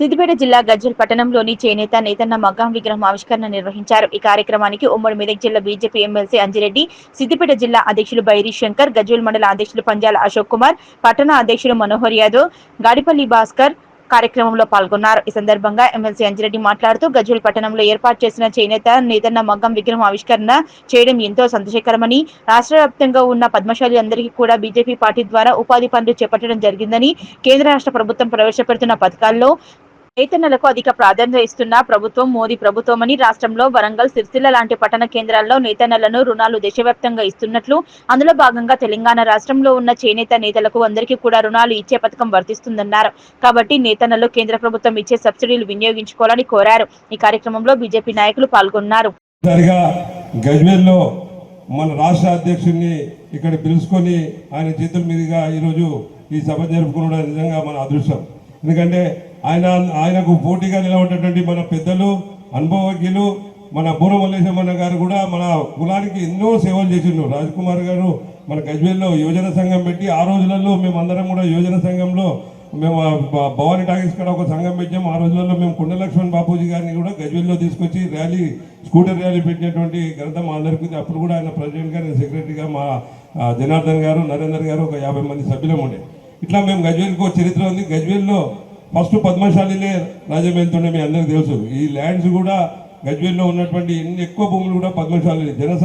సిద్దిపేట జిల్లా గజ్వెల్ పట్టణంలోని చేనేత నేతన్న మగ్గాం విగ్రహం ఆవిష్కరణ నిర్వహించారు. ఈ కార్యక్రమానికి ఉమ్మడి మెదక్ జిల్లా బీజేపీ ఎమ్మెల్సీ అంజిరెడ్డి సిద్దిపేట జిల్లా అధ్యక్షులు బైరీ శంకర్ గజ్వల్ మండల అధ్యక్షులు పంజాల అశోక్ కుమార్ పట్టణ అధ్యక్షులు మనోహర్ యాదవ్ గాడిపల్లి భాస్కర్ కార్యక్రమంలో పాల్గొన్నారు. ఈ సందర్భంగా ఎమ్మెల్సీ అంజిరెడ్డి మాట్లాడుతూ గజ్వల్ పట్టణంలో ఏర్పాటు చేసిన చేనేత నేతన్న మగ్గం విగ్రహం ఆవిష్కరణ చేయడం ఎంతో సంతోషకరమని రాష్ట్ర వ్యాప్తంగా ఉన్న పద్మశాలి అందరికీ కూడా బీజేపీ పార్టీ ద్వారా ఉపాధి పనులు చేపట్టడం జరిగిందని కేంద్ర రాష్ట్ర ప్రభుత్వం ప్రవేశపెడుతున్న పథకాల్లో నేతన్నలకు అధిక ప్రాధాన్యత ఇస్తున్న ప్రభుత్వం మోదీ ప్రభుత్వమని రాష్ట్రంలో వరంగల్ సిరిసిల్ల లాంటి పట్టణ కేంద్రాల్లో నేతన్నలను రుణాలు దేశవ్యాప్తంగా ఇస్తున్నట్లు అందులో భాగంగా తెలంగాణ రాష్ట్రంలో ఉన్న చేనేత నేతలకు అందరికీ కూడా రుణాలు ఇచ్చే పథకం వర్తిస్తుందన్నారు. కాబట్టి నేతన్నలు కేంద్ర ప్రభుత్వం ఇచ్చే సబ్సిడీలు వినియోగించుకోవాలని కోరారు. ఈ కార్యక్రమంలో బీజేపీ నాయకులు పాల్గొన్నారు. మన రాష్ట్ర అధ్యక్షుడిని ఇక్కడ పిలుచుకొని ఆయన చేతుల మీదుగా ఈరోజు ఈ సభ జరుపుకోవడం నిజంగా మన అదృష్టం. ఎందుకంటే ఆయన ఆయనకు పోటీగా నిలబడ్డటువంటి మన పెద్దలు అనుభవజ్ఞులు మన బూర మల్లేశమన్న గారు కూడా మన కులానికి ఎన్నో సేవలు చేసిండు. రాజ్ కుమార్ గారు మన గజ్వేల్లో యోజన సంఘం పెట్టి ఆ రోజులలో మేము అందరం కూడా యోజన సంఘంలో మేము భవానీ టాకీస్ కాడ ఒక సంఘం పెట్టాము ఆ రోజులలో మేము కుండలక్ష్మణ్ బాపూజీ గారిని కూడా గజ్వేల్లో తీసుకొచ్చి ర్యాలీ స్కూటర్ ర్యాలీ పెట్టినటువంటి ఘనత మా అందరికీ అప్పుడు కూడా ఆయన ప్రెసిడెంట్ గారు సెక్రటరీగా మా జనార్దన్ గారు నరేందర్ గారు ఒక యాభై మంది సభ్యులం ఉండే. ఇట్లా మేము గజ్వేల్కి ఒక చరిత్ర ఉంది. గజ్వేల్లో ఫస్ట్ పద్మశాలినే రాజ్యం వెళ్తుండే మీ అందరికీ తెలుసు. ఈ ల్యాండ్స్ కూడా గజ్వేల్లో ఉన్నటువంటి ఎన్ని ఎక్కువ భూములు కూడా పద్మశాలి జనస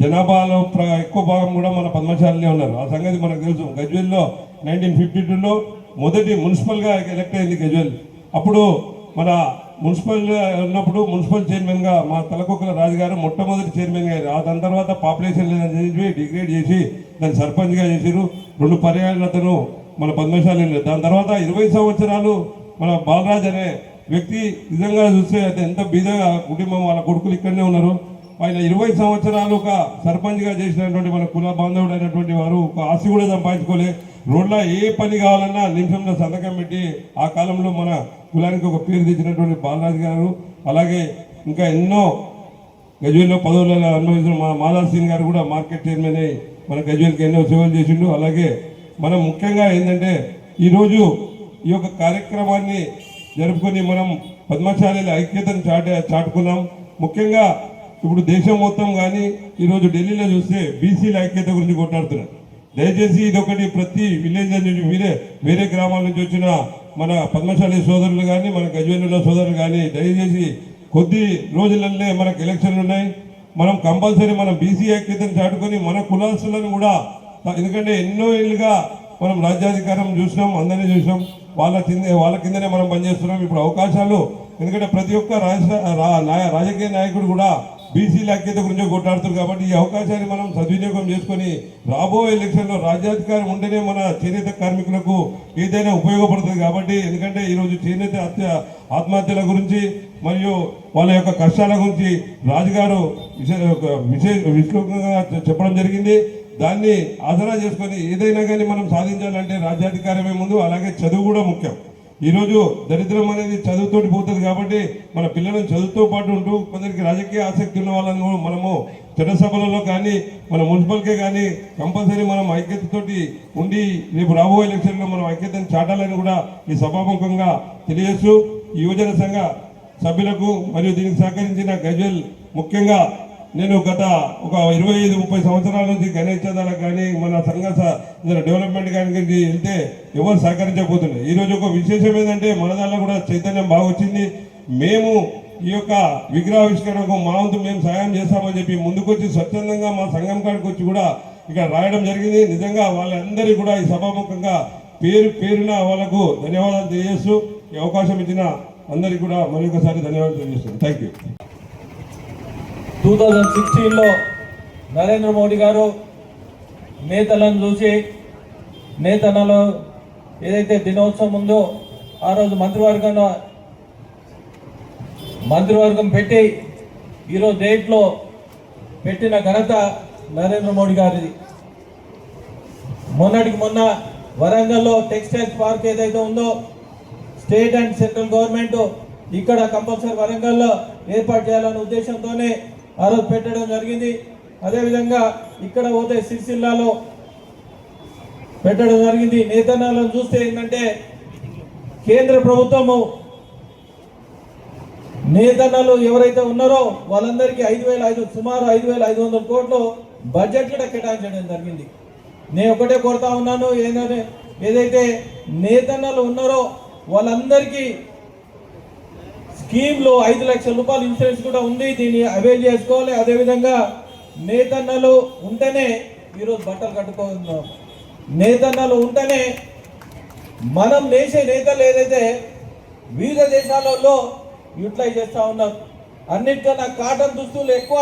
జనాభాలో ప్ర- ఎక్కువ భాగం కూడా మన పద్మశాలినే ఉన్నారు. ఆ సంగతి మనకు తెలుసు. గజ్వేల్లో నైన్టీన్ ఫిఫ్టీ టూలో మొదటి మున్సిపల్గా ఎలక్ట్ అయింది గజ్వేల్. అప్పుడు మన మున్సిపల్ ఉన్నప్పుడు మున్సిపల్ చైర్మన్గా మా తలకొక్కల రాజుగారు మొట్టమొదటి చైర్మన్ గారు ఆ దాని తర్వాత పాపులేషన్ లేదని చెప్పి డిగ్రేడ్ చేసి దాన్ని సర్పంచ్గా గా రెండు పర్యాయాలు అతను మన పద్మశాలి దాని తర్వాత ఇరవై సంవత్సరాలు మన బాలరాజ్ అనే వ్యక్తి నిజంగా చూస్తే అయితే ఎంత బీదగా కుటుంబం వాళ్ళ కొడుకులు ఇక్కడనే ఉన్నారు. ఆయన ఇరవై సంవత్సరాలు ఒక సర్పంచ్గా చేసినటువంటి మన కుల బాంధవుడు అయినటువంటి వారు ఒక ఆస్తి కూడా సంపాదించుకోలే. రోడ్లో ఏ పని కావాలన్నా నిమిషంలో సంతకం పెట్టి ఆ కాలంలో మన కులానికి ఒక పేరు తెచ్చినటువంటి బాలరాజు గారు అలాగే ఇంకా ఎన్నో గజ్వేల్లో పదవులలో అనుభవించిన మా మాధవ్ సింగ్ గారు కూడా మార్కెట్ చైర్మన్ అయి మన గజ్వేల్కి ఎన్నో సేవలు చేసిండు. అలాగే మనం ముఖ్యంగా ఏంటంటే ఈరోజు ఈ యొక్క కార్యక్రమాన్ని జరుపుకొని మనం పద్మశాలీల ఐక్యతను చాట చాటుకున్నాం. ముఖ్యంగా ఇప్పుడు దేశం మొత్తం కానీ ఈరోజు ఢిల్లీలో చూస్తే బీసీల ఐక్యత గురించి కొట్లాడుతున్నారు. దయచేసి ఇది ఒకటి ప్రతి విలేజ్ నుంచి మీరే వేరే గ్రామాల నుంచి వచ్చిన మన పద్మశాలి సోదరులు కానీ మన గజ్వేలుల సోదరులు కానీ దయచేసి కొద్ది రోజులనే మనకు ఎలక్షన్లు ఉన్నాయి. మనం కంపల్సరీ మనం బీసీ ఐక్యతను చాటుకొని మన కులాసులను కూడా ఎందుకంటే ఎన్నో ఏళ్ళుగా మనం రాజ్యాధికారం చూసినాం అందరినీ చూసినాం. వాళ్ళ కింద వాళ్ళ కిందనే మనం పనిచేస్తున్నాం. ఇప్పుడు అవకాశాలు ఎందుకంటే ప్రతి ఒక్క రాజకీయ నాయకుడు కూడా బీసీల ఐక్యత గురించి కొట్లాడుతున్నారు కాబట్టి ఈ అవకాశాన్ని మనం సద్వినియోగం చేసుకొని రాబోయే ఎలక్షన్లో రాజ్యాధికారం ఉంటేనే మన చేనేత కార్మికులకు ఏదైనా ఉపయోగపడుతుంది కాబట్టి ఎందుకంటే ఈరోజు చేనేత హత్య ఆత్మహత్యల గురించి మరియు వాళ్ళ యొక్క కష్టాల గురించి రాజుగారు విశేష విశ్లేషంగా చెప్పడం జరిగింది. దాన్ని ఆసరా చేసుకొని ఏదైనా కానీ మనం సాధించాలంటే రాజ్యాధికారమే ముందు అలాగే చదువు కూడా ముఖ్యం. ఈరోజు దరిద్రం అనేది చదువుతోటి పోతుంది కాబట్టి మన పిల్లలను చదువుతో పాటు ఉంటూ కొందరికి రాజకీయ ఆసక్తి ఉన్న వాళ్ళని మనము చట్టసభలలో కానీ మన మున్సిపల్కే కానీ కంపల్సరీ మనం ఐక్యతతోటి ఉండి రేపు రాబోయే ఎలక్షన్లో మనం ఐక్యతను చాటాలని కూడా ఈ సభాముఖంగా తెలియజేస్తూ యువజన సంఘ సభ్యులకు మరియు దీనికి సహకరించిన గజల్ ముఖ్యంగా నేను గత ఒక ఇరవై ఐదు ముప్పై సంవత్సరాల నుంచి గణేష్ చదాలకు కానీ మన సంఘ డెవలప్మెంట్ కానీ వెళ్తే ఎవరు సహకరించకపోతుండే. ఈరోజు ఒక విశేషం ఏంటంటే మన దాంట్లో కూడా చైతన్యం బాగా వచ్చింది. మేము ఈ యొక్క విగ్రహావిష్కరణకు మా వంతు మేము సహాయం చేస్తామని చెప్పి ముందుకొచ్చి స్వచ్ఛందంగా మా సంఘం కాడికి వచ్చి కూడా ఇక్కడ రాయడం జరిగింది. నిజంగా వాళ్ళందరికీ కూడా ఈ సభాముఖంగా పేరు పేరున వాళ్ళకు ధన్యవాదాలు తెలియజేస్తూ ఈ అవకాశం ఇచ్చిన అందరికీ కూడా మరొకసారి ధన్యవాదాలు తెలియజేస్తున్నాను. థ్యాంక్ యూ టూ థౌజండ్ సిక్స్టీన్లో నరేంద్ర మోడీ గారు నేతలను చూసి నేతలలో ఏదైతే దినోత్సవం ఉందో ఆ రోజు మంత్రివర్గంలో మంత్రివర్గం పెట్టి ఈరోజు డేట్లో పెట్టిన ఘనత నరేంద్ర మోడీ గారిది. మొన్నటికి మొన్న వరంగల్లో టెక్స్టైల్స్ పార్క్ ఏదైతే ఉందో స్టేట్ అండ్ సెంట్రల్ గవర్నమెంట్ ఇక్కడ కంపల్సరీ వరంగల్లో ఏర్పాటు చేయాలనే ఉద్దేశంతోనే ఆ రోజు పెట్టడం జరిగింది. అదేవిధంగా ఇక్కడ పోతే సిరిసిల్లాలో పెట్టడం జరిగింది. నేతనాలను చూస్తే ఏంటంటే కేంద్ర ప్రభుత్వము నేతన్నలు ఎవరైతే ఉన్నారో వాళ్ళందరికీ ఐదు వేల ఐదు సుమారు ఐదు వేల ఐదు వందల కోట్లు బడ్జెట్ కూడా కేటాయించడం జరిగింది. నేను ఒకటే కోరుతా ఉన్నాను ఏదైతే నేతన్నలు ఉన్నారో వాళ్ళందరికీ స్కీమ్లో ఐదు లక్షల రూపాయలు ఇన్సూరెన్స్ కూడా ఉంది. దీన్ని అవైల్ చేసుకోవాలి. అదేవిధంగా నేతన్నలు ఉంటేనే ఈరోజు బట్టలు కట్టుకుంటున్నాం నేతన్నలు ఉంటేనే మనం నేసే నేతలు ఏదైతే వివిధ దేశాలలో యూటిలైజ్ చేస్తూ ఉన్నాం అన్నిటికన్నా కాటన్ దుస్తులు ఎక్కువ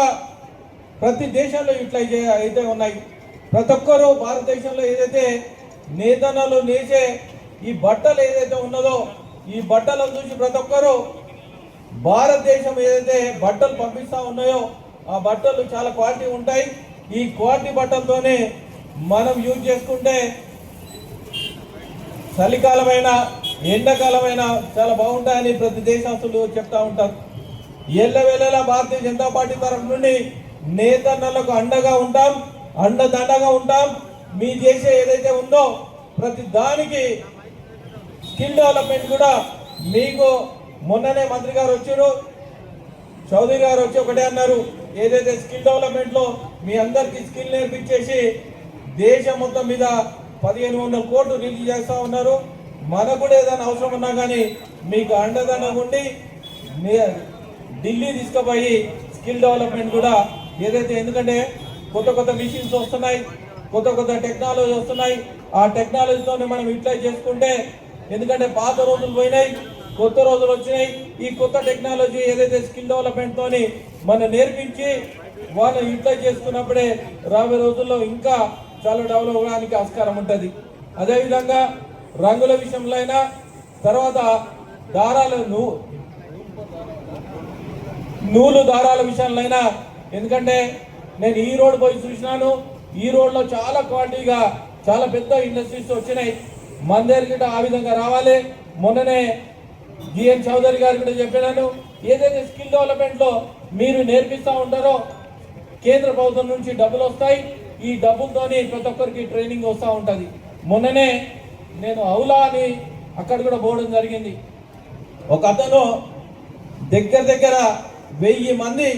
ప్రతి దేశంలో యూటిలైజ్ అయితే ఉన్నాయి. ప్రతి ఒక్కరూ భారతదేశంలో ఏదైతే నేతన్నలు నేసే ఈ బట్టలు ఏదైతే ఉన్నదో ఈ బట్టలను చూసి ప్రతి ఒక్కరూ భారతదేశం ఏదైతే బట్టలు పంపిస్తా ఉన్నాయో ఆ బట్టలు చాలా క్వాలిటీ ఉంటాయి. ఈ క్వాలిటీ బట్టలతోనే మనం యూజ్ చేసుకుంటే చలికాలమైన ఎండాకాలమైన చాలా బాగుంటాయని ప్రతి దేశస్తులు చెప్తా ఉంటారు. ఎల్లవేళలా భారతీయ జనతా పార్టీ తరఫు నుండి నేతన్నలకు అండగా ఉంటాం అండదండగా ఉంటాం. మీ చేసే ఏదైతే ఉందో ప్రతి దానికి స్కిల్ డెవలప్మెంట్ కూడా మీకు మొన్ననే మంత్రి గారు వచ్చారు. చౌదరి గారు వచ్చి ఒకటే అన్నారు ఏదైతే స్కిల్ డెవలప్మెంట్లో మీ అందరికి స్కిల్ నేర్పించేసి దేశం మొత్తం మీద పదిహేను వందల కోట్లు రిలీజ్ చేస్తా ఉన్నారు. మనకు కూడా ఏదైనా అవసరం ఉన్నా కానీ మీకు అండదండగా ఉండి మీ ఢిల్లీ తీసుకుపోయి స్కిల్ డెవలప్మెంట్ కూడా ఏదైతే ఎందుకంటే కొత్త కొత్త మిషన్స్ వస్తున్నాయి కొత్త కొత్త టెక్నాలజీ వస్తున్నాయి. ఆ టెక్నాలజీతోనే మనం యూటిలైజ్ చేసుకుంటే ఎందుకంటే పాత రోజులు పోయినాయి. కొత్త రోజులు వచ్చినాయి. ఈ కొత్త టెక్నాలజీ ఏదైతే స్కిల్ డెవలప్మెంట్ తోని మనం నేర్పించి వాళ్ళు ఇంట్లో చేసుకున్నప్పుడే రాబోయే రోజుల్లో ఇంకా చాలా డెవలప్ అవడానికి ఆస్కారం ఉంటుంది. అదేవిధంగా రంగుల విషయంలో అయినా తర్వాత దారాలను నూలు దారాల విషయంలో అయినా ఎందుకంటే నేను ఈ రోడ్ పోయి చూసినాను. ఈ రోడ్లో చాలా క్వాలిటీగా చాలా పెద్ద ఇండస్ట్రీస్ వచ్చినాయి. మన దగ్గర గిట్ట ఆ విధంగా రావాలి. మొన్ననే జిఎన్ చౌదరి గారు కూడా చెప్పినాను. ఏదైతే స్కిల్ డెవలప్మెంట్లో మీరు నేర్పిస్తూ ఉంటారో కేంద్ర ప్రభుత్వం నుంచి డబ్బులు వస్తాయి. ఈ డబ్బులతోనే ప్రతి ఒక్కరికి ట్రైనింగ్ వస్తూ ఉంటుంది. మొన్ననే నేను అవులా అని అక్కడ కూడా పోవడం జరిగింది. ఒక అతను దగ్గర దగ్గర వెయ్యి మంది